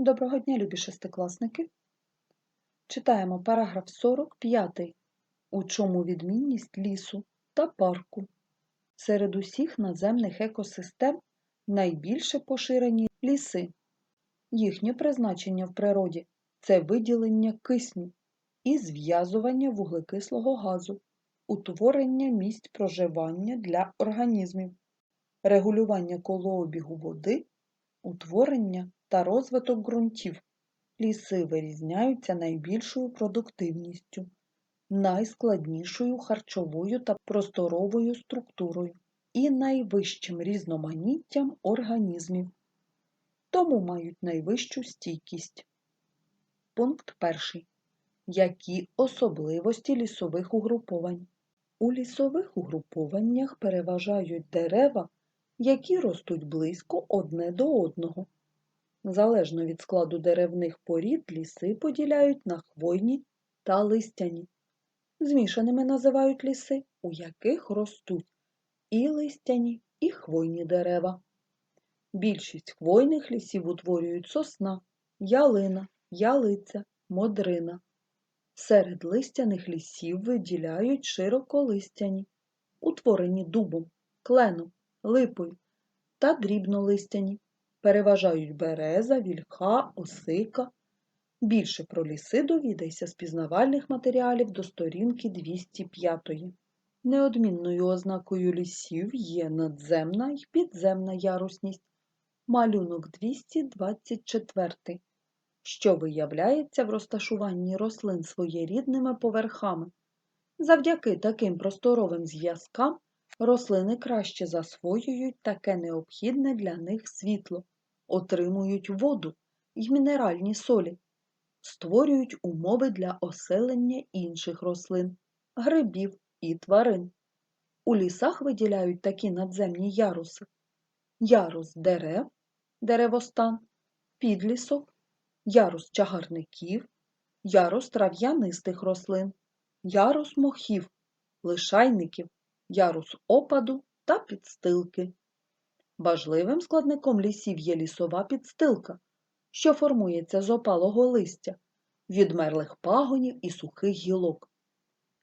Доброго дня, любі шестикласники! Читаємо параграф 45. У чому відмінність лісу та парку? Серед усіх наземних екосистем найбільше поширені ліси. Їхнє призначення в природі це виділення кисню і зв'язування вуглекислого газу, утворення місць проживання для організмів, регулювання колообігу води, утворення та розвиток ґрунтів. Ліси вирізняються найбільшою продуктивністю, найскладнішою харчовою та просторовою структурою і найвищим різноманіттям організмів, тому мають найвищу стійкість. Пункт перший. Які особливості лісових угруповань? У лісових угрупованнях переважають дерева, які ростуть близько одне до одного. Залежно від складу деревних порід ліси поділяють на хвойні та листяні. Змішаними називають ліси, у яких ростуть і листяні, і хвойні дерева. Більшість хвойних лісів утворюють сосна, ялина, ялиця, модрина. Серед листяних лісів виділяють широколистяні, утворені дубом, кленом, липою та дрібнолистяні. Переважають береза, вільха, осика. Більше про ліси довідайся з пізнавальних матеріалів до сторінки 205. Неодмінною ознакою лісів є надземна і підземна ярусність. Малюнок 224, що виявляється в розташуванні рослин своєрідними поверхами. Завдяки таким просторовим зв'язкам рослини краще засвоюють таке необхідне для них світло, отримують воду й мінеральні солі, створюють умови для оселення інших рослин, грибів і тварин. У лісах виділяють такі надземні яруси: ярус дерев, деревостан, підлісок, ярус чагарників, ярус трав'янистих рослин, ярус мохів, лишайників, ярус опаду та підстилки. Важливим складником лісів є лісова підстилка, що формується з опалого листя, відмерлих пагонів і сухих гілок.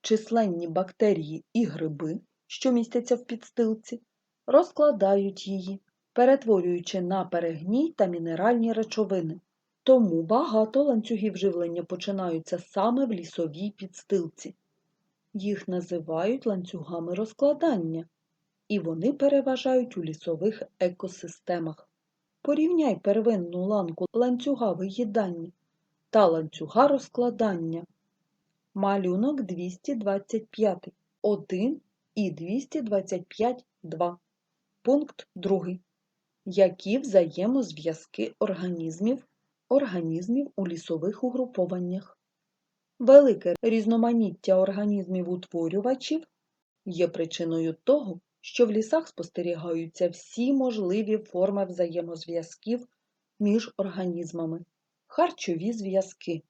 Численні бактерії і гриби, що містяться в підстилці, розкладають її, перетворюючи на перегній та мінеральні речовини. Тому багато ланцюгів живлення починаються саме в лісовій підстилці. Їх називають ланцюгами розкладання, і вони переважають у лісових екосистемах. Порівняй первинну ланку ланцюга виїдання та ланцюга розкладання. Малюнок 225, 1 і 225, 2. Пункт 2. Які взаємозв'язки організмів, організмів у лісових угрупованнях? Велике різноманіття організмів-утворювачів є причиною того, що в лісах спостерігаються всі можливі форми взаємозв'язків між організмами, харчові зв'язки.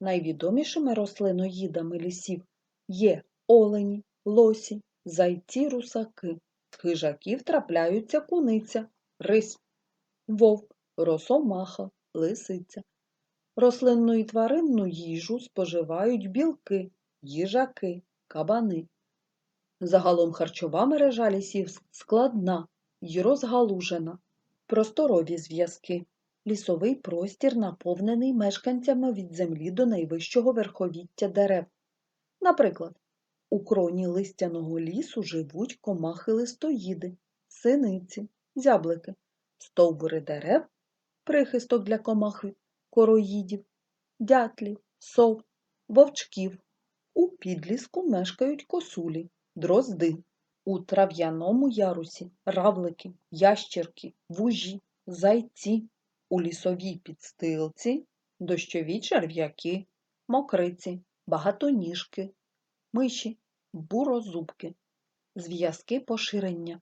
Найвідомішими рослиноїдами лісів є олені, лосі, зайці, русаки. З хижаків трапляються куниця, рись, вовк, росомаха, лисиця. Рослинну і тваринну їжу споживають білки, їжаки, кабани. Загалом харчова мережа лісів складна й розгалужена. Просторові зв'язки. Лісовий простір наповнений мешканцями від землі до найвищого верховіття дерев. Наприклад, у кроні листяного лісу живуть комахи-листоїди, синиці, зяблики, стовбури дерев, прихисток для комах короїдів, дятлів, сов, вовчків. У підліску мешкають косулі, дрозди. У трав'яному ярусі равлики, ящерки, вужі, зайці. У лісовій підстилці дощові черв'яки, мокриці, багатоніжки, миші, бурозубки, зв'язки поширення.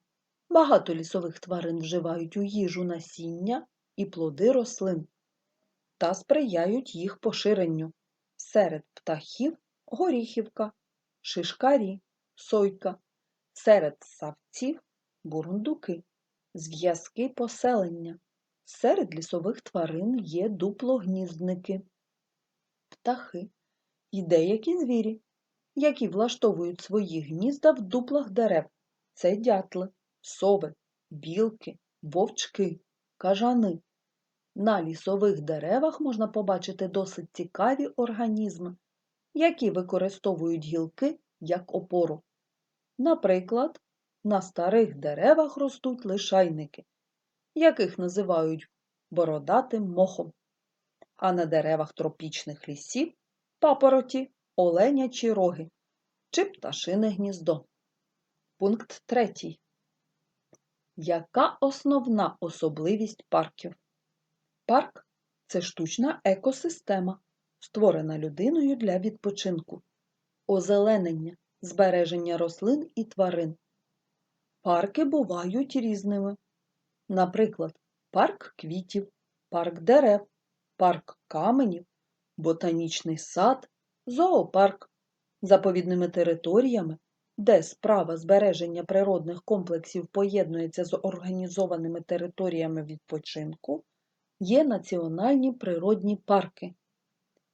Багато лісових тварин вживають у їжу насіння і плоди рослин та сприяють їх поширенню. Серед птахів горіхівка, шишкарі, сойка, серед савців бурундуки, зв'язки поселення. Серед лісових тварин є дуплогніздники, птахи і деякі звірі, які влаштовують свої гнізда в дуплах дерев. Це дятли, сови, білки, вовчки, кажани. На лісових деревах можна побачити досить цікаві організми, які використовують гілки як опору. Наприклад, на старих деревах ростуть лишайники, яких називають бородатим мохом, а на деревах тропічних лісів папороті, оленячі роги чи пташине гніздо. Пункт третій. Яка основна особливість парків? Парк це штучна екосистема, створена людиною для відпочинку, озеленення, збереження рослин і тварин. Парки бувають різними. Наприклад, парк квітів, парк дерев, парк каменів, ботанічний сад, зоопарк, заповідними територіями, де справа збереження природних комплексів поєднується з організованими територіями відпочинку, є національні природні парки.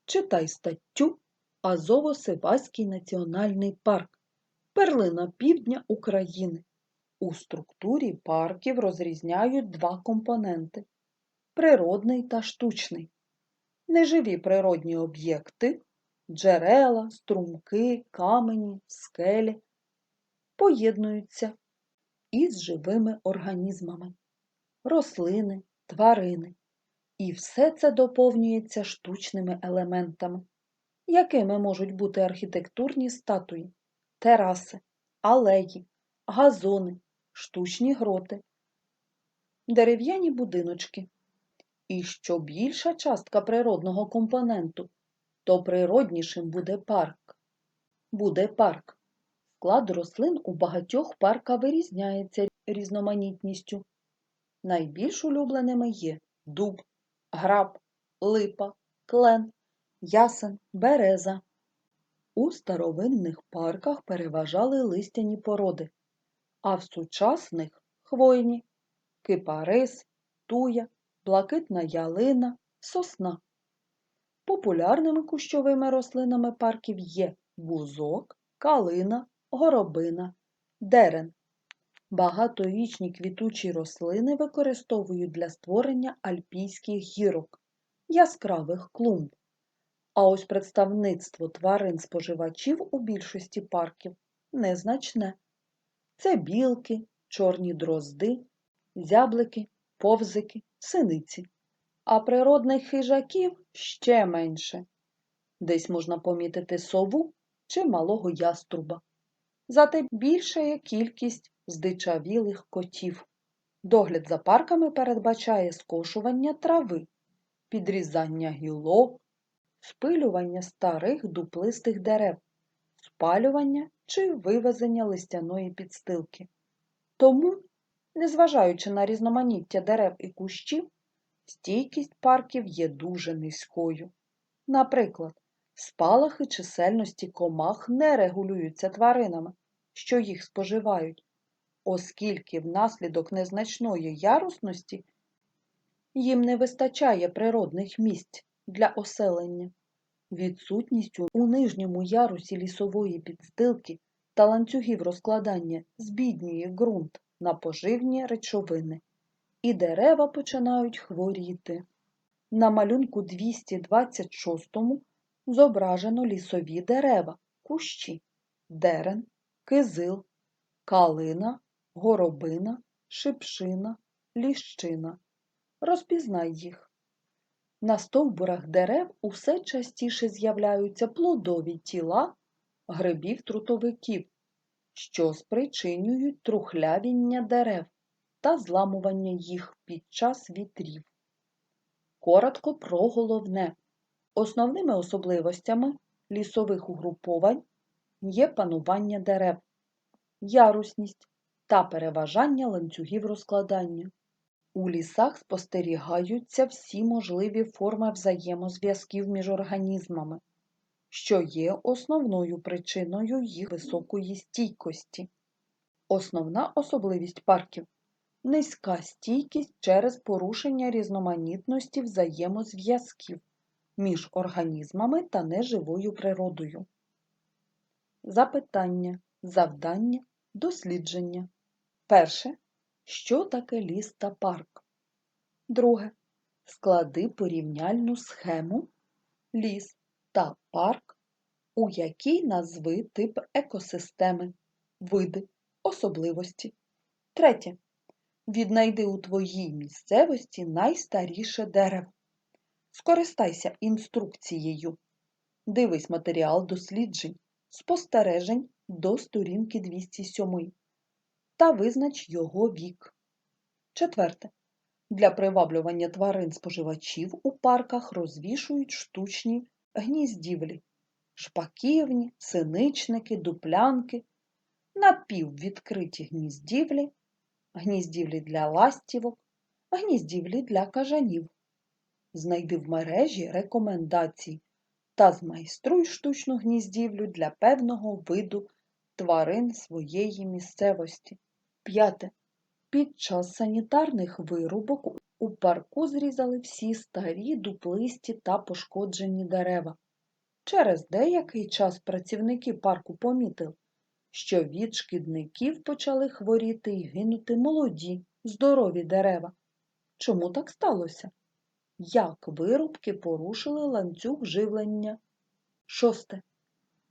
Читай статтю Азово-Сиваський національний парк, перлина півдня України. У структурі парків розрізняють два компоненти природний та штучний. Неживі природні об'єкти джерела, струмки, камені, скелі поєднуються із живими організмами, рослини, тварини. І все це доповнюється штучними елементами, якими можуть бути архітектурні статуї, тераси, алеї, газони, штучні гроти, дерев'яні будиночки. І що більша частка природного компоненту, то природнішим буде парк. Буде парк. Склад рослин у багатьох парка вирізняється різноманітністю. Найбільш улюбленими є дуб, граб, липа, клен, ясен, береза. У старовинних парках переважали листяні породи, а в сучасних хвойні кипарис, туя, блакитна ялина, сосна. Популярними кущовими рослинами парків є бузок, калина, горобина, дерен. Багаторічні квітучі рослини використовують для створення альпійських гірок, яскравих клумб. А ось представництво тварин споживачів у більшості парків незначне. Це білки, чорні дрозди, зяблики, повзики, синиці. А природних хижаків ще менше. Десь можна помітити сову чи малого яструба. Зате більша є кількість здичавілих котів. Догляд за парками передбачає скошування трави, підрізання гілок, спилювання старих дуплистих дерев, спалювання чи вивезення листяної підстилки. Тому, незважаючи на різноманіття дерев і кущів, стійкість парків є дуже низькою. Наприклад, спалахи чисельності комах не регулюються тваринами, що їх споживають, оскільки внаслідок незначної ярусності їм не вистачає природних місць для оселення. Відсутністю у нижньому ярусі лісової підстилки та ланцюгів розкладання збіднює ґрунт на поживні речовини, і дерева починають хворіти. На малюнку 226 зображено лісові дерева, кущі, дерен, кизил, калина, горобина, шипшина, ліщина. Розпізнай їх. На стовбурах дерев усе частіше з'являються плодові тіла грибів-трутовиків, що спричинюють трухлявіння дерев та зламування їх під час вітрів. Коротко про головне. Основними особливостями лісових угруповань є панування дерев, ярусність та переважання ланцюгів розкладання. У лісах спостерігаються всі можливі форми взаємозв'язків між організмами, що є основною причиною їх високої стійкості. Основна особливість парків низька стійкість через порушення різноманітності взаємозв'язків між організмами та неживою природою. Запитання, завдання, дослідження. Перше. Що таке ліс та парк? Друге. Склади порівняльну схему ліс та парк, у якій назви тип екосистеми, види, особливості. Третє. Віднайди у твоїй місцевості найстаріше дерево. Скористайся інструкцією. Дивись матеріал досліджень, спостережень до сторінки 207 та визнач його вік. Четверте. Для приваблювання тварин споживачів у парках розвішують штучні гніздівлі, шпаківні, синичники, дуплянки, напіввідкриті гніздівлі, гніздівлі для ластівок, гніздівлі для кажанів. Знайди в мережі рекомендацій та змайструй штучну гніздівлю для певного виду тварин своєї місцевості. П'яте. Під час санітарних вирубок у парку зрізали всі старі, дуплисті та пошкоджені дерева. Через деякий час працівники парку помітили, що від шкідників почали хворіти і гинути молоді, здорові дерева. Чому так сталося? Як вирубки порушили ланцюг живлення? Шосте.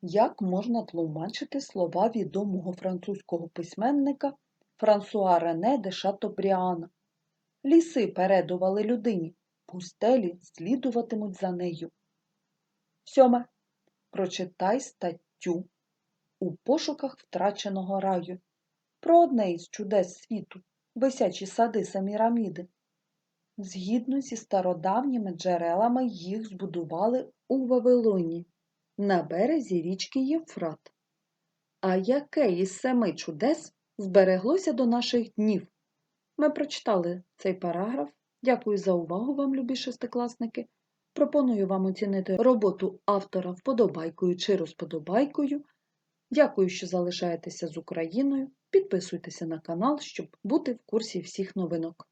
Як можна тлумачити слова відомого французького письменника Франсуа Рене де Шатобріана? Ліси передували людині, пустелі слідуватимуть за нею. Сьоме. Прочитай статтю у пошуках втраченого раю про одне із чудес світу висячі сади Саміраміди. Згідно зі стародавніми джерелами їх збудували у Вавилоні на березі річки Євфрат. А яке із семи чудес збереглося до наших днів? Ми прочитали цей параграф. Дякую за увагу вам, любі шестикласники. Пропоную вам оцінити роботу автора вподобайкою чи розподобайкою. Дякую, що залишаєтеся з Україною. Підписуйтеся на канал, щоб бути в курсі всіх новинок.